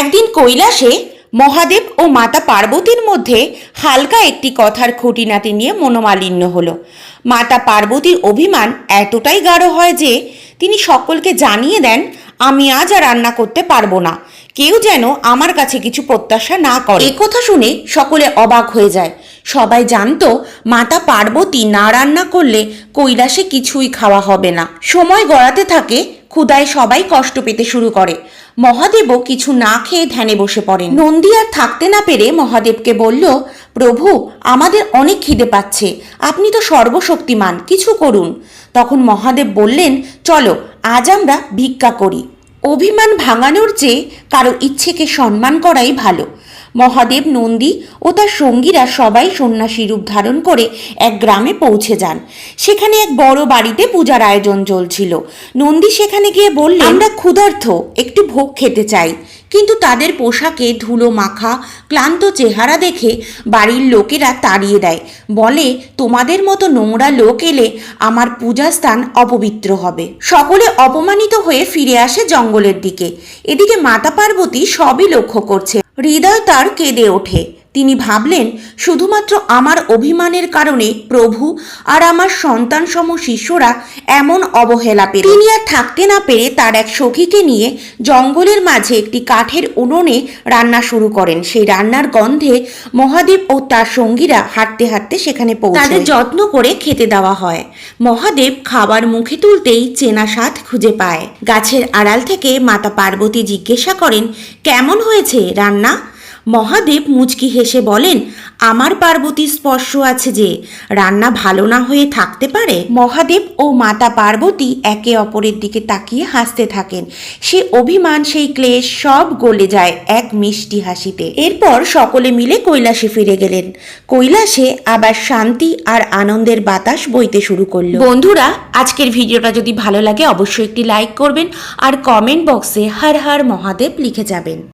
একদিন কৈলাসে মহাদেব ও মাতা পার্বতীর মধ্যে হালকা একটি কথার খুঁটিনাটি নিয়ে মনোমালিন্য হলো। মাতা পার্বতীর অভিমান এতটাই গাঢ় হয় যে, তিনি সকলকে জানিয়ে দেন, আমি আজ আর রান্না করতে পারব না। কেউ যেন আমার কাছে কিছু প্রত্যাশা না করে। এ কথা শুনে সকলে অবাক হয়ে যায়। সবাই জানতো, মাতা পার্বতী না রান্না করলে কৈলাসে কিছুই খাওয়া হবে না। সময় গড়াতে থাকে ক্ষুদায় সবাই কষ্ট পেতে শুরু করে। মহাদেবও কিছু না খেয়ে ধ্যানে বসে পড়েন। নন্দী আর থাকতে না পেরে মহাদেবকে বলল, প্রভু, আমাদের অনেক খিদে পাচ্ছে। আপনি তো সর্বশক্তিমান, কিছু করুন। তখন মহাদেব বললেন, চলো, আজ আমরা ভিক্ষা করি। অভিমান ভাঙানোর চেয়ে কারও ইচ্ছেকে সম্মান করাই ভালো। মহাদেব নন্দী ও তার সঙ্গীরা সবাই সন্ন্যাসী রূপ ধারণ করে এক গ্রামে পৌঁছে যান। সেখানে এক বড় বাড়িতে পূজার আয়োজন চলছিল। নন্দী সেখানে গিয়ে বললেন আমরা ক্ষুধার্থ একটু ভোগ খেতে চাই। কিন্তু তাদের পোশাকে ধুলো মাখা, ক্লান্ত চেহারা দেখে বাড়ির লোকেরা তাড়িয়ে দেয়। বলে, তোমাদের মতো নোংরা লোক এলে আমার পূজাস্থান অপবিত্র হবে। সকলে অপমানিত হয়ে ফিরে আসে জঙ্গলের দিকে। এদিকে মাতা পার্বতী সবই লক্ষ্য করছে। হৃদয় তার কেঁদে ওঠে। তিনি ভাবলেন, শুধুমাত্র আমার অভিমানের কারণে প্রভু আর আমার সন্তান সম শিষ্যরা এমন অবহেলা পেল। তিনি আর থাকতে না পেরে তার এক সখীকে নিয়ে জঙ্গলের মাঝে একটি কাঠের উনুনে রান্না শুরু করেন। সেই রান্নার গন্ধে মহাদেব ও তার সঙ্গীরা হাঁটতে হাঁটতে সেখানে পৌঁছে তাদের যত্ন করে খেতে দেওয়া হয়। মহাদেব খাবার মুখে তুলতেই চেনা স্বাদ খুঁজে পায়। গাছের আড়াল থেকে মাতা পার্বতী জিজ্ঞাসা করেন, কেমন হয়েছে রান্না? মহাদেব মুচকি হেসে বলেন আমার পার্বতী স্পর্শ আছে যে রান্না ভালো না হয়ে থাকতে পারে? মহাদেব ও মাতা পার্বতী একে অপরের দিকে তাকিয়ে হাসতে থাকেন। সে অভিমান সেই ক্লেশ সব গলে যায় এক মিষ্টি হাসিতে। এরপর সকলে মিলে কৈলাসে ফিরে গেলেন। কৈলাসে আবার শান্তি আর আনন্দের বাতাস বইতে শুরু করল। বন্ধুরা আজকের ভিডিওটা যদি ভালো লাগে অবশ্যই একটি লাইক করবেন আর কমেন্ট বক্সে হর হর মহাদেব লিখে যাবেন।